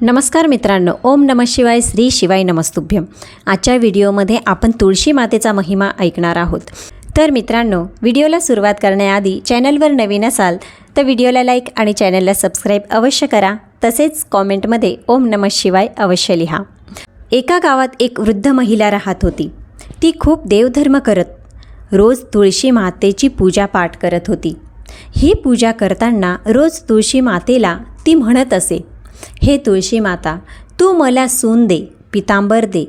नमस्कार मित्रांनो ओम नम शिवाय श्री शिवाय नमस्तुभ्यम आजच्या व्हिडिओमध्ये आपण तुळशी मातेचा महिमा ऐकणार आहोत. तर मित्रांनो व्हिडिओला सुरुवात करण्याआधी चॅनलवर नवीन असाल तर व्हिडिओला लाईक आणि चॅनलला सबस्क्राईब अवश्य करा. तसेच कॉमेंटमध्ये ओम नम शिवाय अवश्य लिहा. एका गावात एक वृद्ध महिला राहत होती. ती खूप देवधर्म करत रोज तुळशी मातेची पूजा पाठ करत होती. ही पूजा करताना रोज तुळशी मातेला ती म्हणत असे हे तुळशी माता तू मला सून दे पितांबर दे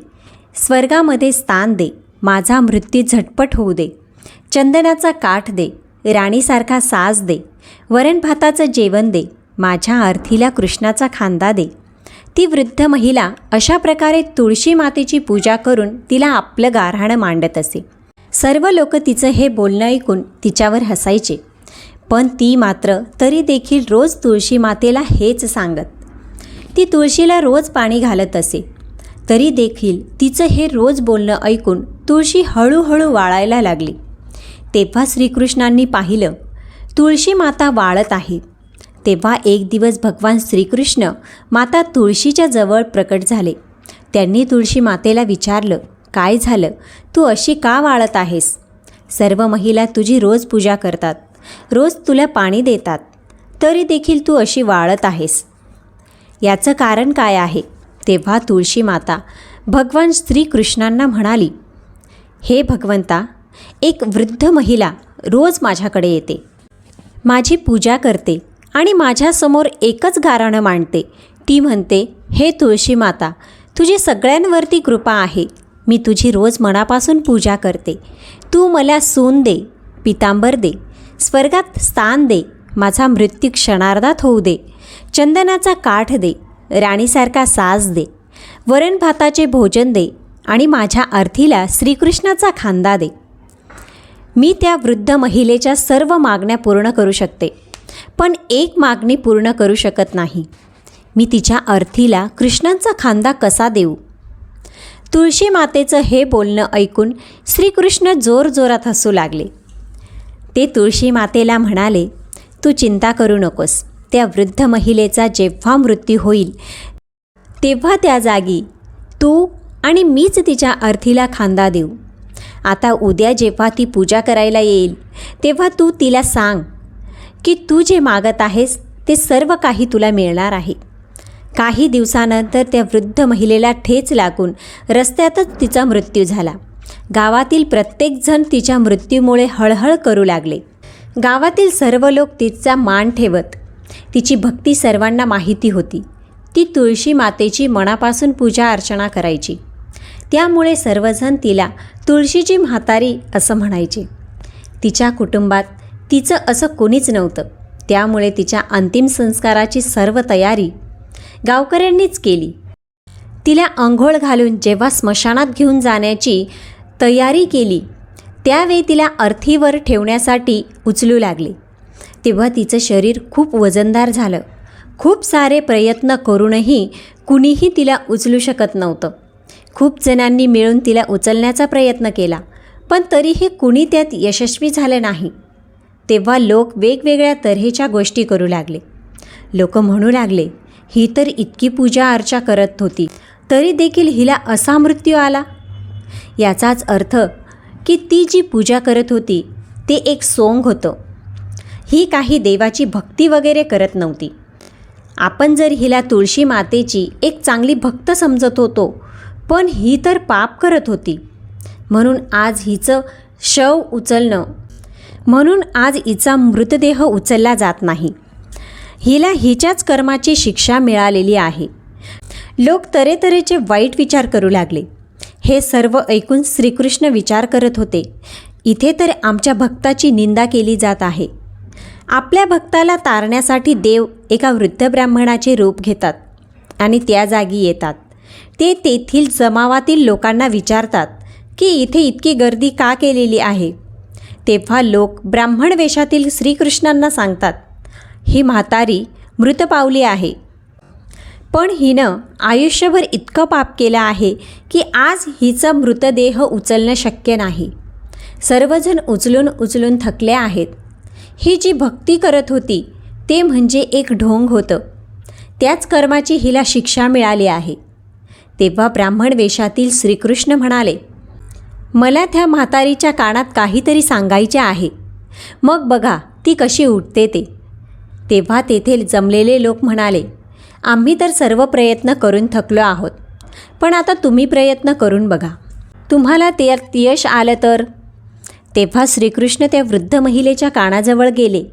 स्वर्गामध्ये स्थान दे माझा मृत्यू झटपट होऊ दे. चंदनाचा काठ दे राणीसारखा साज दे वरण भाताचं जेवण दे माझ्या अर्थीला कृष्णाचा खांदा दे. ती वृद्ध महिला अशा प्रकारे तुळशी मातेची पूजा करून तिला आपलं गारहाणं मांडत असे. सर्व लोक तिचं हे बोलणं ऐकून तिच्यावर हसायचे. पण ती मात्र तरी देखील रोज तुळशी मातेला हेच सांगत. ती तुळशीला रोज पाणी घालत असे. तरी देखील तिचं हे रोज बोलणं ऐकून तुळशी हळूहळू वाळायला लागली. तेव्हा श्रीकृष्णांनी पाहिलं तुळशी माता वाळत आहे. तेव्हा एक दिवस भगवान श्रीकृष्ण माता तुळशीच्या जवळ प्रकट झाले. त्यांनी तुळशी मातेला विचारलं काय झालं? तू अशी का वाळत आहेस? सर्व महिला तुझी रोज पूजा करतात रोज तुला पाणी देतात. तरी देखील तू अशी वाळत आहेस. याचं कारण काय आहे? तेव्हा तुळशी माता भगवान श्रीकृष्णांना म्हणाली हे भगवंता एक वृद्ध महिला रोज माझ्याकडे येते. माझी पूजा करते आणि माझ्यासमोर एकच गाराणं मांडते. ती म्हणते हे तुळशी माता तुझी सगळ्यांवरती कृपा आहे. मी तुझी रोज मनापासून पूजा करते. तू मला सून दे पितांबर दे स्वर्गात स्थान दे माझा मृत्यू क्षणार्धात होऊ दे. चंदनाचा काठ दे राणीसारखा साज दे वरण भाताचे भोजन दे आणि माझ्या अर्थीला श्रीकृष्णाचा खांदा दे. मी त्या वृद्ध महिलेच्या सर्व मागण्या पूर्ण करू शकते पण एक मागणी पूर्ण करू शकत नाही. मी तिच्या अर्थीला कृष्णांचा खांदा कसा देऊ? तुळशी मातेचं हे बोलणं ऐकून श्रीकृष्ण जोरजोरात हसू लागले. ते तुळशी मातेला म्हणाले तू चिंता करू नकोस. त्या वृद्ध महिलेचा जेव्हा मृत्यू होईल तेव्हा त्या जागी तू आणि मीच तिच्या अर्थीला खांदा देऊ. आता उद्या जेव्हा ती पूजा करायला येईल तेव्हा तू तिला सांग की तू जे मागत आहेस ते सर्व काही तुला मिळणार आहे. काही दिवसानंतर त्या वृद्ध महिलेला ठेच लागून रस्त्यातच तिचा मृत्यू झाला. गावातील प्रत्येकजण तिच्या मृत्यूमुळे हळहळ करू लागले. गावातील सर्व लोक तिचा मान ठेवत तिची भक्ती सर्वांना माहिती होती. ती तुळशी मातेची मनापासून पूजा अर्चना करायची. त्यामुळे सर्वजण तिला तुळशीची म्हातारी असं म्हणायचे. तिच्या कुटुंबात तिचं असं कोणीच नव्हतं. त्यामुळे तिच्या अंतिम संस्काराची सर्व तयारी गावकऱ्यांनीच केली. तिला अंघोळ घालून जेव्हा स्मशानात घेऊन जाण्याची तयारी केली त्यावेळी तिला अर्थीवर ठेवण्यासाठी उचलू लागले. तेव्हा तिचं शरीर खूप वजनदार झालं. खूप सारे प्रयत्न करूनही कुणीही तिला उचलू शकत नव्हतं. खूप जणांनी मिळून तिला उचलण्याचा प्रयत्न केला पण तरीही कुणी त्यात यशस्वी झालं नाही. तेव्हा लोक वेगवेगळ्या तऱ्हेच्या गोष्टी करू लागले. लोक म्हणू लागले ही तर इतकी पूजा अर्चा करत होती तरी देखील हिला असा मृत्यू आला? याचाच अर्थ की ती जी पूजा करत होती ते एक सोंग होतं. ही काही देवाची भक्ती वगैरे करत नव्हती. आपण जर हिला तुळशी मातेची एक चांगली भक्त समजत होतो पण ही तर पाप करत होती. म्हणून आज हिचं शव उचलणं म्हणून आज हिचा मृतदेह उचलला जात नाही. हिला हिच्याच कर्माची शिक्षा मिळालेली आहे. लोक तरेतरेचे वाईट विचार करू लागले. हे सर्व ऐकून श्रीकृष्ण विचार करत होते इथे तर आमच्या भक्ताची निंदा केली जात आहे. आपल्या भक्ताला तारण्यासाठी देव एका वृद्ध ब्राह्मणाचे रूप घेतात आणि त्या जागी येतात. ते तेथील जमावातील लोकांना विचारतात की इथे इतकी गर्दी का केलेली आहे? तेव्हा लोक ब्राह्मण वेशातील श्रीकृष्णांना सांगतात ही म्हातारी मृत पावली आहे. पण हिनं आयुष्यभर इतकं पाप केलं आहे की आज हिचा मृतदेह उचलणं शक्य नाही. सर्वजण उचलून उचलून थकले आहेत. ही जी भक्ती करत होती ते म्हणजे एक ढोंग होतं. त्याच कर्माची हिला शिक्षा मिळाली आहे. तेव्हा ब्राह्मण वेशातील श्रीकृष्ण म्हणाले मला त्या म्हातारीच्या कानात काहीतरी सांगायचे आहे. मग बघा ती कशी उठते ते. तेव्हा तेथे जमलेले लोक म्हणाले आम्ही तर सर्व प्रयत्न करून थकलो आहोत. पण आता तुम्ही प्रयत्न करून बघा. तुम्हाला त्यात यश आलं तर तेव्हा श्रीकृष्ण त्या वृद्ध महिलेच्या कानाजवळ गेले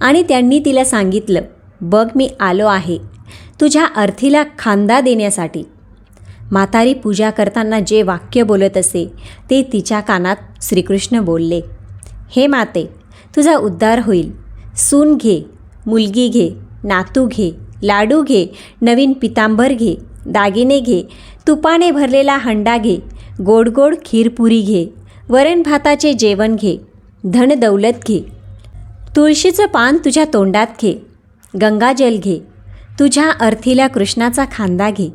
आणि त्यांनी तिला सांगितलं बघ मी आलो आहे तुझ्या अर्थीला खांदा देण्यासाठी. म्हातारी पूजा करताना जे वाक्य बोलत असे ते तिच्या कानात श्रीकृष्ण बोलले हे माते तुझा उद्धार होईल. सून घे मुलगी घे नातू घे लाडू घे नवीन पितांबर घे दागिने घे तुपाने भरलेला हंडा घे गोड गोड खीरपुरी घे वरण भाताचे जेवण घे धन दौलत घे तुळशीचं पान तुझ्या तोंडात घे गंगाजल घे तुझ्या अर्थीला कृष्णाचा खांदा घे.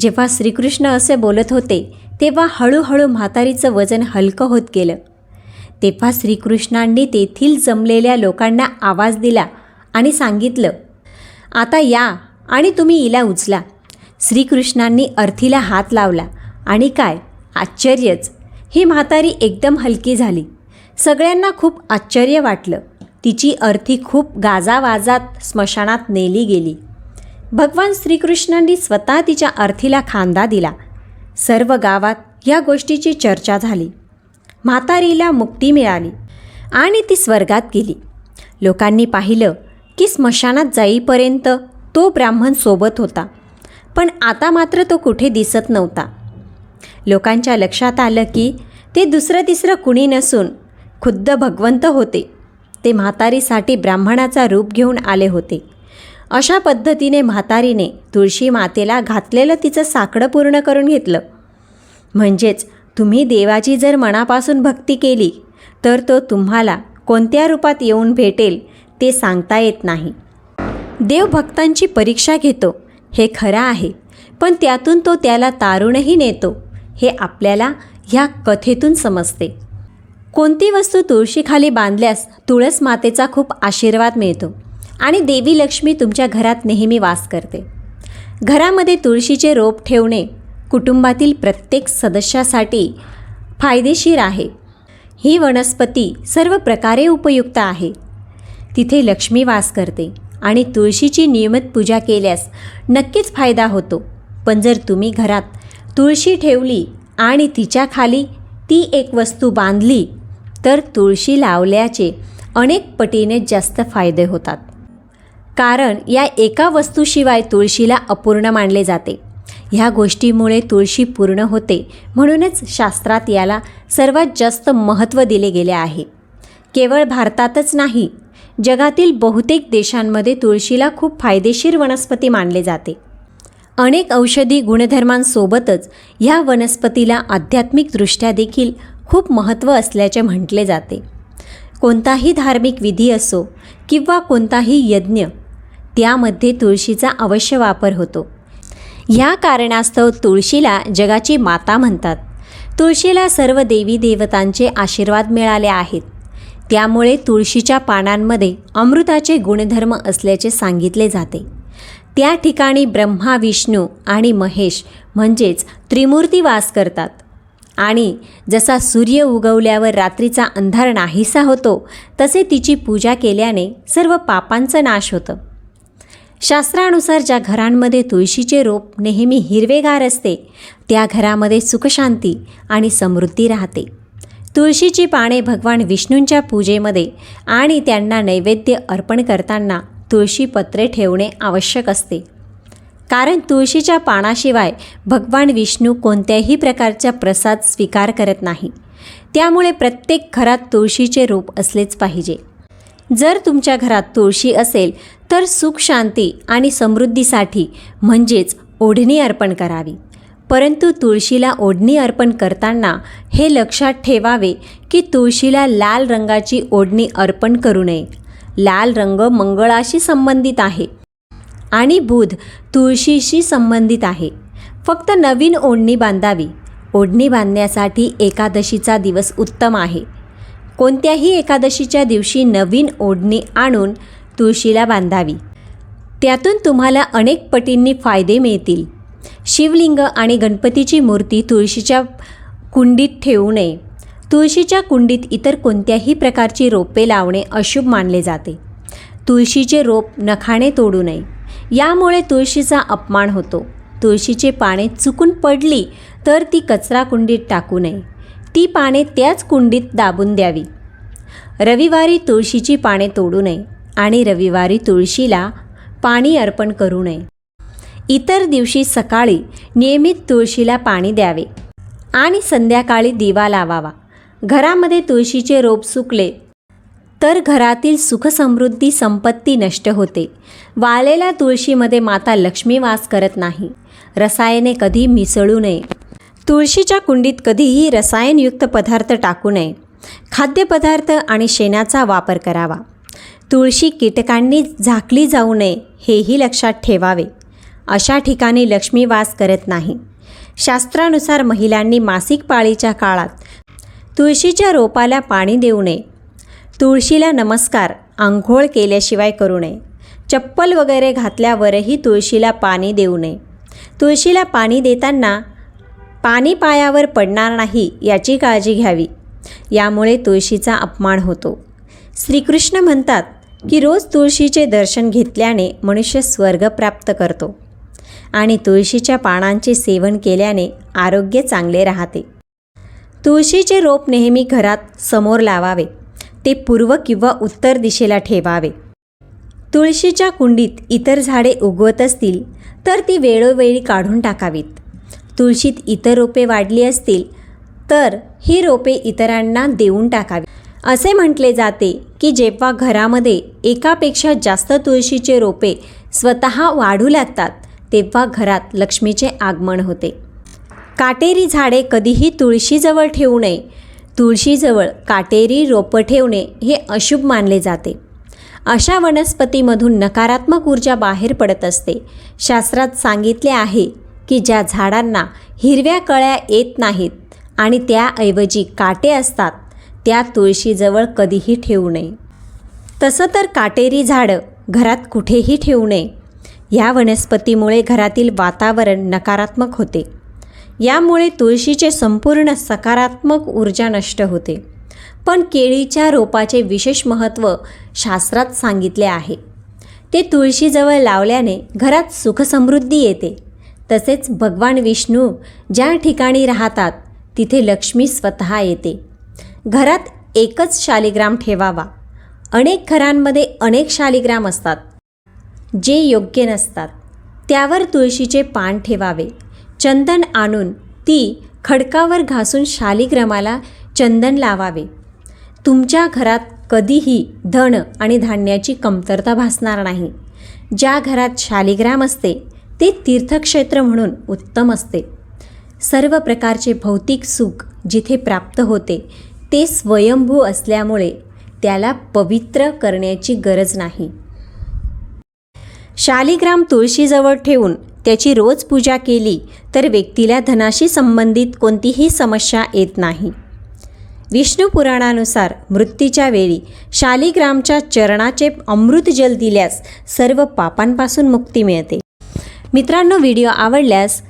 जेव्हा श्रीकृष्ण असे बोलत होते तेव्हा हळूहळू म्हातारीचं वजन हलकं होत गेलं. तेव्हा श्रीकृष्णांनी तेथील जमलेल्या लोकांना आवाज दिला आणि सांगितलं आता या आणि तुम्ही हिला उचला. श्रीकृष्णांनी अर्थीला हात लावला आणि काय? आश्चर्यच! ही म्हातारी एकदम हलकी झाली. सगळ्यांना खूप आश्चर्य वाटलं. तिची अर्थी खूप गाजावाजात स्मशानात नेली गेली. भगवान श्रीकृष्णांनी स्वतः तिच्या अर्थीला खांदा दिला. सर्व गावात या गोष्टीची चर्चा झाली. म्हातारीला मुक्ती मिळाली आणि ती स्वर्गात गेली. लोकांनी पाहिलं की स्मशानात जाईपर्यंत तो ब्राह्मण सोबत होता. पण आता मात्र तो कुठे दिसत नव्हता. लोकांच्या लक्षात आलं की ते दुसरं तिसरं कुणी नसून खुद्द भगवंत होते. ते म्हातारीसाठी ब्राह्मणाचा रूप घेऊन आले होते. अशा पद्धतीने म्हातारीने तुळशी मातेला घातलेलं तिचं साकडं पूर्ण करून घेतलं. म्हणजेच तुम्ही देवाची जर मनापासून भक्ती केली तर तो तुम्हाला कोणत्या रूपात येऊन भेटेल ते सांगता येत नाही. देव भक्तांची परीक्षा घेतो हे खरं आहे पण त्यातून तो त्याला तारूनही नेतो. हे आपल्याला ह्या कथेतून समजते. कोणती वस्तू तुळशीखाली बांधल्यास तुळस मातेचा खूप आशीर्वाद मिळतो आणि देवी लक्ष्मी तुमच्या घरात नेहमी वास करते. घरामध्ये तुळशीचे रोप ठेवणे कुटुंबातील प्रत्येक सदस्यासाठी फायदेशीर आहे. ही वनस्पती सर्व प्रकारे उपयुक्त आहे. तिथे लक्ष्मी वास करते आणि तुळशीची नियमित पूजा केल्यास नक्कीच फायदा होतो. पण जर तुम्ही घरात तुळशी ठेवली आणि तिच्या खाली ती एक वस्तू बांधली तर तुळशी लावल्याचे अनेक पटीने जास्त फायदे होतात. कारण या एका वस्तूशिवाय तुळशीला अपूर्ण मानले जाते. ह्या गोष्टीमुळे तुळशी पूर्ण होते म्हणूनच शास्त्रात याला सर्वात जास्त महत्त्व दिले गेले आहे. केवळ भारतातच नाही जगातील बहुतेक देशांमध्ये तुळशीला खूप फायदेशीर वनस्पती मानले जाते. अनेक औषधी गुणधर्मांसोबतच ह्या वनस्पतीला आध्यात्मिकदृष्ट्या देखील खूप महत्त्व असल्याचे म्हटले जाते. कोणताही धार्मिक विधी असो किंवा कोणताही यज्ञ त्यामध्ये तुळशीचा अवश्य वापर होतो. ह्या कारणास्तव तुळशीला जगाची माता म्हणतात. तुळशीला सर्व देवी देवतांचे आशीर्वाद मिळाले आहेत. त्यामुळे तुळशीच्या पानांमध्ये अमृताचे गुणधर्म असल्याचे सांगितले जाते. त्या ठिकाणी ब्रह्मा विष्णू आणि महेश म्हणजेच त्रिमूर्ती वास करतात. आणि जसा सूर्य उगवल्यावर रात्रीचा अंधार नाहीसा होतो तसे तिची पूजा केल्याने सर्व पापांचा नाश होतं. शास्त्रानुसार ज्या घरांमध्ये तुळशीचे रोप नेहमी हिरवेगार असते त्या घरामध्ये सुखशांती आणि समृद्धी राहते. तुळशीची पाने भगवान विष्णूंच्या पूजेमध्ये आणि त्यांना नैवेद्य अर्पण करताना तुळशीपत्रे ठेवणे आवश्यक असते. कारण तुळशीच्या पानाशिवाय भगवान विष्णू कोणत्याही प्रकारचा प्रसाद स्वीकार करत नाही. त्यामुळे प्रत्येक घरात तुळशीचे रूप असलेच पाहिजे. जर तुमच्या घरात तुळशी असेल तर सुख शांती आणि समृद्धीसाठी म्हणजेच ओढणी अर्पण करावी. परंतु तुळशीला ओढणी अर्पण करताना हे लक्षात ठेवावे की तुळशीला लाल रंगाची ओढणी अर्पण करू नये. लाल रंग मंगळाशी संबंधित आहे आणि बुध तुळशीशी संबंधित आहे. फक्त नवीन ओढणी बांधावी. ओढणी बांधण्यासाठी एकादशीचा दिवस उत्तम आहे. कोणत्याही एकादशीच्या दिवशी नवीन ओढणी आणून तुळशीला बांधावी. त्यातून तुम्हाला अनेक पटींनी फायदे मिळतील. शिवलिंग आणि गणपतीची मूर्ती तुळशीच्या कुंडीत ठेवू नये. तुळशीच्या कुंडीत इतर कोणत्याही प्रकारची रोपे लावणे अशुभ मानले जाते. तुळशीचे रोप नखाने तोडू नये. यामुळे तुळशीचा अपमान होतो. तुळशीचे पाने चुकून पडली तर ती कचरा कुंडीत टाकू नये. ती पाने त्याच कुंडीत दाबून द्यावी. रविवारी तुळशीची पाने तोडू नये आणि रविवारी तुळशीला पाणी अर्पण करू नये. इतर दिवशी सकाळी नियमित तुळशीला पाणी द्यावे आणि संध्याकाळी दिवा लावावा. घरामध्ये तुळशीचे रोप सुकले तर घरातील सुखसमृद्धी संपत्ती नष्ट होते. वाळलेल्या तुळशीमध्ये माता लक्ष्मी वास करत नाही. रसायने कधी मिसळू नये. तुळशीच्या कुंडीत कधीही रसायनयुक्त पदार्थ टाकू नये. खाद्यपदार्थ आणि शेणाचा वापर करावा. तुळशी कीटकांनी झाकली जाऊ नये हेही लक्षात ठेवावे. अशा ठिकाणी लक्ष्मी वास करत नाही. शास्त्रानुसार महिलांनी मासिक पाळीच्या काळात तुळशीच्या रोपाला पाणी देऊ नये. तुळशीला नमस्कार आंघोळ केल्याशिवाय करू नये. चप्पल वगैरे घातल्यावरही तुळशीला पाणी देऊ नये. तुळशीला पाणी देताना पाणी पायावर पडणार नाही याची काळजी घ्यावी. यामुळे तुळशीचा अपमान होतो. श्रीकृष्ण म्हणतात की रोज तुळशीचे दर्शन घेतल्याने मनुष्य स्वर्ग प्राप्त करतो आणि तुळशीच्या पानांचे सेवन केल्याने आरोग्य चांगले राहते. तुळशीचे रोप नेहमी घरात समोर लावावे. ते पूर्व किंवा उत्तर दिशेला ठेवावे. तुळशीच्या कुंडीत इतर झाडे उगवत असतील तर ती वेळोवेळी काढून टाकावीत. तुळशीत इतर रोपे वाढली असतील तर ही रोपे इतरांना देऊन टाकावी. असे म्हटले जाते की जेव्हा घरामध्ये एकापेक्षा जास्त तुळशीचे रोपे स्वतः वाढू लागतात तेव्हा घरात लक्ष्मीचे आगमन होते. काटेरी झाडे कधीही तुळशीजवळ ठेवू नये. तुळशीजवळ काटेरी रोपं ठेवणे हे अशुभ मानले जाते. अशा वनस्पतीमधून नकारात्मक ऊर्जा बाहेर पडत असते. शास्त्रात सांगितले आहे की ज्या झाडांना हिरव्या कळ्या येत नाहीत आणि त्याऐवजी काटे असतात त्या तुळशीजवळ कधीही ठेवू नये. तसं तर काटेरी झाडं घरात कुठेही ठेवू नये. या वनस्पतीमुळे घरातील वातावरण नकारात्मक होते. यामुळे तुळशीचे संपूर्ण सकारात्मक ऊर्जा नष्ट होते. पण केळीच्या रोपाचे विशेष महत्त्व शास्त्रात सांगितले आहे. ते तुळशीजवळ लावल्याने घरात सुखसमृद्धी येते. तसेच भगवान विष्णू ज्या ठिकाणी राहतात तिथे लक्ष्मी स्वतः येते. घरात एकच शालिग्राम ठेवावा. अनेक घरांमध्ये अनेक शालिग्राम असतात. जे योग्य नसतात त्यावर तुळशीचे पान ठेवावे. चंदन आणून ती खडकावर घासून शालिग्रामाला चंदन लावावे. तुमच्या घरात कधीही धन आणि धान्याची कमतरता भासणार नाही. ज्या घरात शालिग्राम असते ते तीर्थक्षेत्र म्हणून उत्तम असते. सर्व प्रकारचे भौतिक सुख जिथे प्राप्त होते ते स्वयंभू असल्यामुळे त्याला पवित्र करण्याची गरज नाही. शालिग्राम तुळशीजवळ ठेवून त्याची रोज पूजा केली तर व्यक्तीला धनाशी संबंधित कोणतीही समस्या येत नाही. विष्णू पुराणानुसार मृत्यूच्या वेळी शालिग्रामच्या चरणाचे अमृत जल दिल्यास सर्व पापांपासून मुक्ती मिळते. मित्रांनो व्हिडिओ आवडल्यास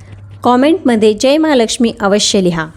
कॉमेंटमध्ये जय महालक्ष्मी अवश्य लिहा.